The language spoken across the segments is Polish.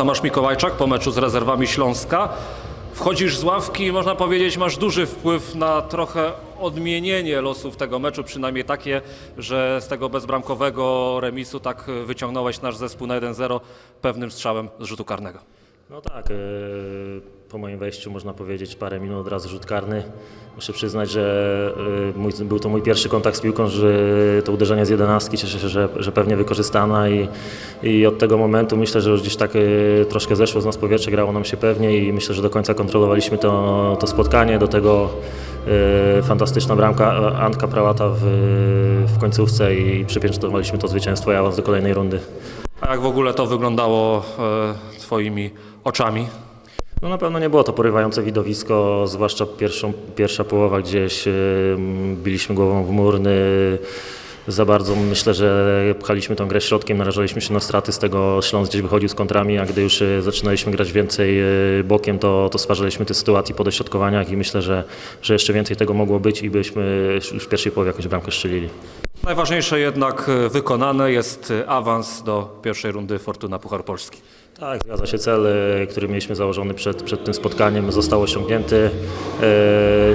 Tomasz Mikołajczak po meczu z rezerwami Śląska. Wchodzisz z ławki i można powiedzieć, masz duży wpływ na trochę odmienienie losów tego meczu, przynajmniej takie, że z tego bezbramkowego remisu tak wyciągnąłeś nasz zespół na 1-0 pewnym strzałem z rzutu karnego. No tak, e, po moim wejściu można powiedzieć parę minut od razu rzut karny. Muszę przyznać, że e, mój, był to mój pierwszy kontakt z piłką, że to uderzenie z jedenastki cieszę się, że, że pewnie wykorzystana i, i od tego momentu myślę, że już gdzieś tak e, troszkę zeszło z nas powietrze, grało nam się pewnie i myślę, że do końca kontrolowaliśmy to, to spotkanie. Do tego fantastyczna bramka Antka Prałata w, w końcówce i przypieczętowaliśmy to zwycięstwo i awans do kolejnej rundy. A jak w ogóle to wyglądało Twoimi oczami? No na pewno nie było to porywające widowisko, zwłaszcza pierwszą, pierwsza połowa gdzieś e, biliśmy głową w mur. y, Za bardzo myślę, że pchaliśmy tą grę środkiem, narażaliśmy się na straty, z tego Śląsk gdzieś wychodził z kontrami, a gdy już e, zaczynaliśmy grać więcej e, bokiem, to, to stwarzaliśmy te sytuacje po dośrodkowaniach i myślę, że, że jeszcze więcej tego mogło być i byśmy już w pierwszej połowie jakąś bramkę strzelili. Najważniejsze jednak e, wykonane jest e, awans do pierwszej rundy Fortuna Puchar Polski. Tak, zgadza się. Cel, e, który mieliśmy założony przed, przed tym spotkaniem, został osiągnięty.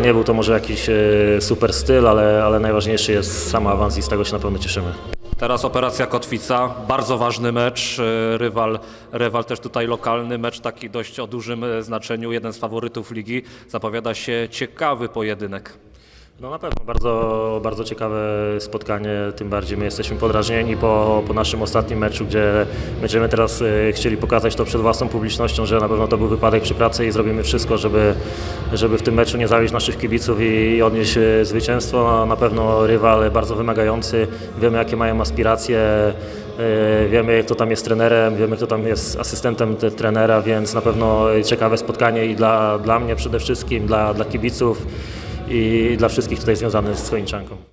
Nie był to może jakiś super styl, ale, ale najważniejszy jest sam awans i z tego się na pewno cieszymy. Teraz operacja Kotwica, bardzo ważny mecz, rywal, rywal też tutaj lokalny, mecz taki dość o dużym znaczeniu, jeden z faworytów ligi. Zapowiada się ciekawy pojedynek. No na pewno. Bardzo, bardzo ciekawe spotkanie, tym bardziej my jesteśmy podrażnieni po, po naszym ostatnim meczu, gdzie będziemy teraz e, chcieli pokazać to przed własną publicznością, że na pewno to był wypadek przy pracy i zrobimy wszystko, żeby, żeby w tym meczu nie zawieść naszych kibiców i, odnieść e, zwycięstwo. Na pewno rywal bardzo wymagający, wiemy jakie mają aspiracje, e, wiemy kto tam jest trenerem, wiemy kto tam jest asystentem te, trenera, więc na pewno ciekawe spotkanie i dla, dla mnie przede wszystkim, dla, dla kibiców i dla wszystkich tutaj związanych z Chojniczanką.